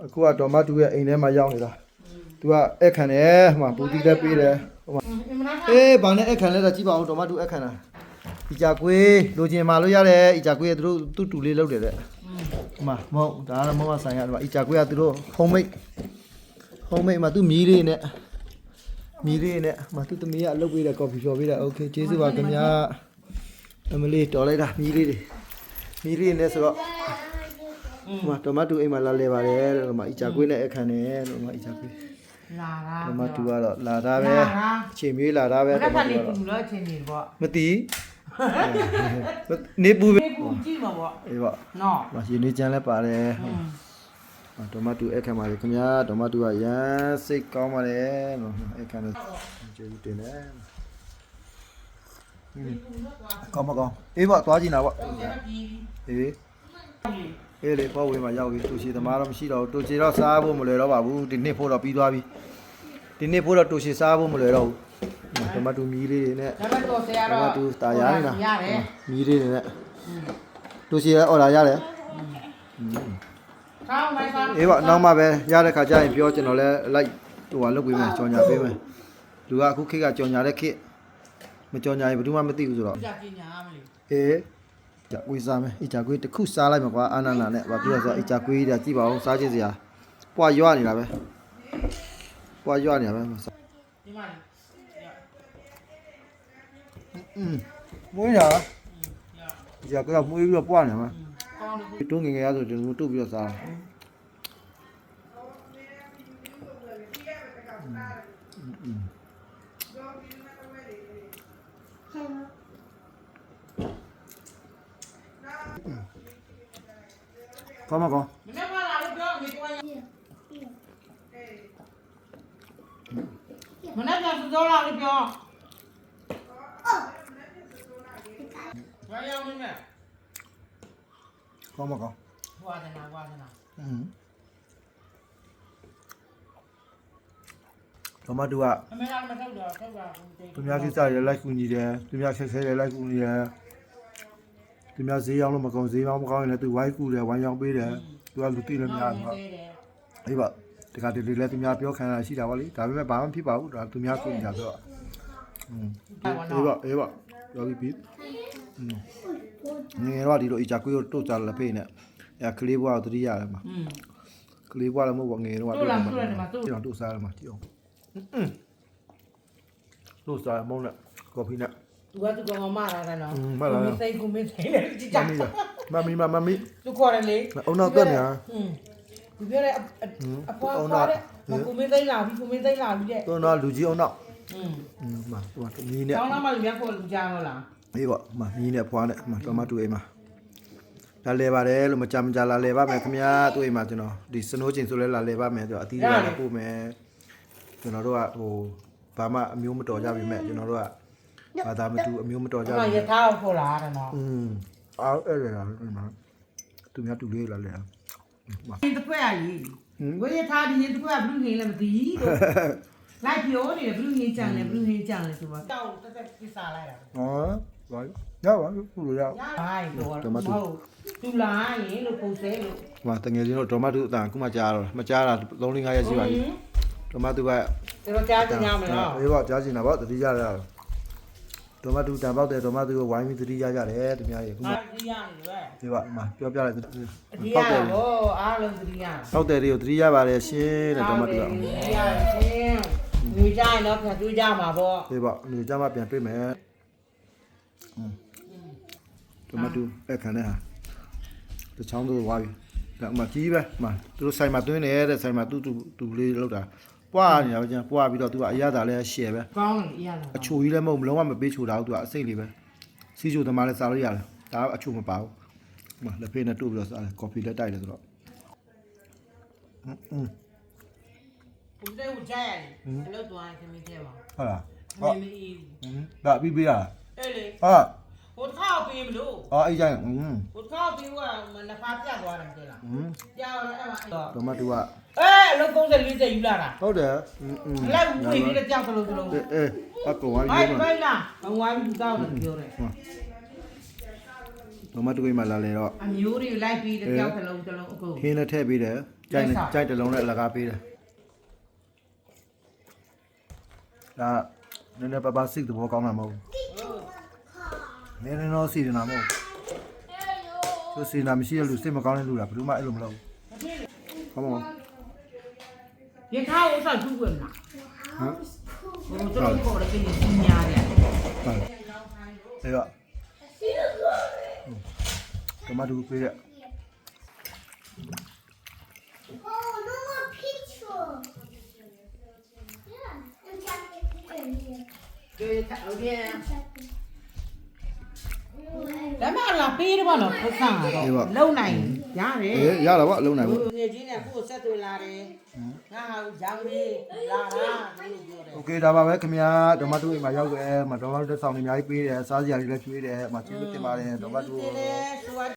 အခုကဒေါ်မတူရဲ့အိမ်ထဲမှာရောက်နေတာသူကအဲ့ခံတယ်ဟိုမှာပူတီလည်းပေးတယ်ဟိုမှာအေးဘာနဲ့အဲ့ခံလဲတော့ကြည့်ပါဦးဒေါ်မတူအဲ့ခံတာဤကြကွေးလိုချင်မာလို့ရတယ်ဤကြကွေးကသူတို့သူ့တူလေးလုပ်တယ်တဲ့ဟိုမှာမဟုတ်ဒါကတော့မမဆိုင်ရတယ်ဤကြကွေးကသူတို့ homemade homemade မှာသူ့မီးလေးနဲ့မီးလေးနဲ့မှာသူ့သမီးကအလုပ်ပေးတယ် coffee shop ပေးတယ် okay ကျေးဇူးပါခင်ဗျာအမလေးတော်လိုက်တာမီးလေးတွေမီးလေးနဲ့ဆိုတော့ ဟိုမှာတိုမတ်တူအိမ်မှာလာလဲပါတယ်တဲ့ဟိုမှာအီချာကွေးနဲ့အခန်းနဲ့ဟိုမှာအီချာကွေးလာတာတိုမတ်တူကတော့လာတာပဲလာတာအချိန်မြေးလာတာပဲဘယ်တိုမကတ်တူနေကတော့ဘူးလို့အချင်းနေပေါ့မသိနေပူပဲဒီကူကြည့်မှာပေါ့အေးပေါ့နော်မရှင်နေချမ်းလဲပါတယ်တိုမတ်တူအခန်းပါလေခင်ဗျာတိုမတ်တူကရမ်းစိတ်ကောင်းပါတယ်လို့အခန်းနဲ့ကျေးဇူးတင်တယ်ကောင်းမကောင်းအေးပေါ့သွားကြည့်နာပေါ့အေး အေးလေပေါ့ဝေးမှာရောက်ပြီတူချီသမားတော့မရှိတော့ဘူးတူချီတော့စားဖို့မလွယ်တော့ပါဘူးဒီနှစ်ဖို့တော့ပြီးသွားပြီဒီနှစ်ဖို့တော့တူချီစားဖို့မလွယ်တော့ဘူးတိုမတ်တူမီးလေးတွေနဲ့ဒါပေမဲ့တော့ဆရာတိုမတော့တ်တူတာရားနေတာရတယ်မီးလေးတွေနဲ့တူချီလည်းအော်ဒါရတယ်ကောင်းလိုက်ကောင်းအေးပေါ့နောက်မှပဲရတဲ့ခါကျရင်ပြောကျွန်တော်လည်းလိုက်ဟိုဟာလုပ်ပေးမယ်ကြော်ညာပေးမယ်လူကအခုခေတ်ကကြော်ညာတဲ့ခေတ်မကြော်ညာရင်ဘယ်သူမှမသိဘူးဆိုတော့ကြပညာမလို့အေး ကြကွေးစားမယ်အီချာကွေးတစ်ခုစားလိုက်မှာကွာအာနာနာနဲ့ဘာပြောဆိုအီချာကွေးကြီးကြည့်ပါဦးစားကြည့်စရာပွားရွနေတာပဲပွားရွနေတာပဲမစားဒီမှာอืมမွေးတာအီချာကွေးကမွေးပြီးတော့ပွားနေမှာကောင်းတယ်တွန်းငယ်ငယ်ရဆိုဒီလိုတုတ်ပြီးတော့စား ကောင်းမကောင်းမနေ့ကလာလို့ပြောမိသွားရမနေ့ကစစောလာလို့ပြောဘာရောက်နေမလဲကောင်းမကောင်းဝါဒနာဝါဒနာอืมတမတူကအမေကမထုတ်တော့ထုတ်တာဘူးတိတ်သူများကိစ္စတွေလိုက်ကူညီတယ်သူများဆက်ဆဲတွေလိုက်ကူညီတယ် သူများဈေးရောက်လို့မကုန်ဈေးရောက်မကောင်းရင်လည်းသူဝိုင်းကူတယ်ဝိုင်းရောက်ပေးတယ်သူကလူတိလည်းများတယ်အေးပါဒီကတည်းကလည်းသူများပြောခံရရှိတာပါလေဒါပေမဲ့ဘာမှဖြစ်ပါဘူးဒါသူများကုန်ကြဆိုတော့အေးပါအေးပါရောပြီးပြီငယ်တော့ဒီလိုအကြကွေးကိုတုတ်ကြလက်ဖေးနဲ့အဲကလေးဘွားကိုတတိရတယ်မှာကလေးဘွားလည်းမဟုတ်ပါငယ်တော့တုတ်တယ်မှာတုတ်တယ်တုတ်စားတယ်မှာတိအောင်တုတ်စားမုန်းနဲ့ကော်ဖီနဲ့ သူကသူကောင်မလာတယ်နော် อืมမလာလား စိတ်ကူမင်းစိတ်လေကြည့်ကြ မမီမမမီ သူခေါ်တယ်လေ အုံနောက်တက်နေဟာ อืมသူပြောတယ်အဖွားဖွားတဲ့မကူမင်းသိမ့်လာပြီကူမင်းသိမ့်လာပြီတဲ့ တော့တော့လူကြီးအုံနောက် อืม อืมမဟိုကမီနဲ့ ကျောင်းသားမလူများခေါ်လူကြတော့လား အေးပေါ့မမီနဲ့ဖွားနဲ့မတော်မတူအိမ်မှာလာလဲပါတယ်လို့မကြမကြလာလဲပါမယ်ခင်ဗျာသူ့အိမ်မှာကျွန်တော်ဒီစနိုးချင်းဆိုလဲလာလဲပါမယ်ဆိုတော့အသီးတွေကလည်းပို့မယ်ကျွန်တော်တို့ကဟိုဘာမှအမျိုးမတော်ကြပြီမဲ့ကျွန်တော်တို့က ဘာသာမတူအမျိုးမတော်ကြကျွန်ဘူးတော်ရထားကိုခေါ်လာတယ်နော်อืมအော်အဲ့ဒါလားဒီမှာသူများတူလေးလာလဲမဒီတစ်ခွက်အကြီးဝေးရထားဒီရင်တစ်ခွက်ကဘလူးငင်းလည်းမသိလို့လိုက်ပြောနေတယ်ဘလူးငင်းကြံတယ်ဘလူးငင်းကြံတယ်ဆိုတော့တောက်တက်တက်ပြစားလိုက်တာဟောဘာရပါဘူးလို့ရရပါတော့မဟုတ်သူလာရင်လို့ပုံစဲလို့ဟိုတငယ်ချင်းတို့ဒေါ်မတူအတန်အခုမှကြားတော့မကြားတာ3 5ရက်ရှိပါပြီဒေါ်မတူကကျွန်တော်ကြားကြရမယ်နော်အေးပေါ့ကြားချင်တာပေါ့တတိကြရ ဒေါ်မတူတန်ပေါက်တယ်ဒေါ်မတူကိုဝိုင်းပြီးတတိကြကြတယ်သူများရေအခုမှအားကြီးရတယ်ပဲဒီပါမပြောပြလိုက်အဒီရပေါက်တယ်တော့အားလုံးသတိရပေါက်တယ်တွေကိုတတိကြပါတယ်ရှင်တဲ့ဒေါ်မတူကရရှင်လူကြရင်တော့ပြန်တွေ့ကြမှာပေါ့ဒီပေါ့နေကြမှာပြန်တွေ့မယ်ဒေါ်မတူအခန်းနဲ့ဟာတချောင်းတို့ဝါပြီဒါမှကြီးပဲမှသူတို့ဆိုင်မှာတွင်းနေတဲ့ဆိုင်မှာတူတူတူလေးလောက်တာ ပွားနေတာပဲကျန်ပွားပြီးတော့သူကအရသာလဲရှယ်ပဲ ကောင်းတယ်အရလား အချိုကြီးလည်းမဟုတ်လုံးဝမပေးချိုတာဘူးသူကအစိတ်လေးပဲစီချိုသမားလည်းစားလို့ရတယ်ဒါကအချိုမပါဘူးဟိုမှာလက်ဖေးနဲ့တို့ပြီးတော့စားတယ်ကော်ဖီလည်းတိုက်တယ်ဆိုတော့อืม ဘုရားကိုကြားရတယ်အလုပ်သွားရင်သမီးကျဲပါ ဟုတ်လား မင်းမီး อืมဒါပြီးပေးရလား အဲ့လေ ဟာ ဟိုတစ်ခါပေးမလို့ အော်အဲ့ကြရင်อืม ဟိုတစ်ခါပေးကမနဖာပြတ်သွားတယ်မသိလား อืม ကြားတော့အဲ့မှာအဲ့တော့ ဒမတူက အဲအလုံး30 40ယူလာတာဟုတ်တယ်อืม။လက်ဦးလေးနဲ့ကြောက်သလိုသလို။အဲအကောဝိုင်းဟိုင်းမှာဟိုင်းလားမဝိုင်းဘူးတောက်လို့ပြောတယ်မမတူကြီးမှာလာလေတော့။အမျိုးတွေလိုက်ပြီးတကြောက်သလိုသလိုအကုန် ခင်းနဲ့ထည့်ပေးတယ်ကြိုက်နဲ့ကြိုက်တစ်လုံးနဲ့အလကားပေးတယ်ဒါနည်းနည်းပါးပါးစိတ်သဘောကောင်းတာမဟုတ်ဘူးနည်းနည်းတော့စီရင်တာမဟုတ်ဘူးသူစီရင်တာမရှိတဲ့လူစိတ်မကောင်းတဲ့လူကဘယ်သူမှအဲ့လိုမလုပ်ဘူးဟုတ်ပါဘူး ကြီးများတယ်ဟုတ်အဲ့တော့ကမတူပေးတဲ့ Oh, no more picture. Yeah, and check it here. ကျေဟုတ်တယ် Check it. ဒါမှလာပေးတယ် ဗောနော်ပတ်စံတော့လုံနိုင်ရတယ် အေးရတာပေါ့အလုံးနိုင်ပေါ့ ငယ်ချင်းနဲ့ကိုယ်ဆက်သွယ်လာတယ်ငါဟာရောင်းလေးလာတာလို့ပြောတယ် โอเคဒါပါပဲခင်ဗျာဒေါမတူအိမ်မှာရောက်ကြဲမဒေါမတူတက်ဆောင်နေအများကြီးပေးတယ်စားစရာတွေလည်းကျွေးတယ်မကျေးဇူးတင်ပါတယ်ဒေါမတူ တယ်ဆို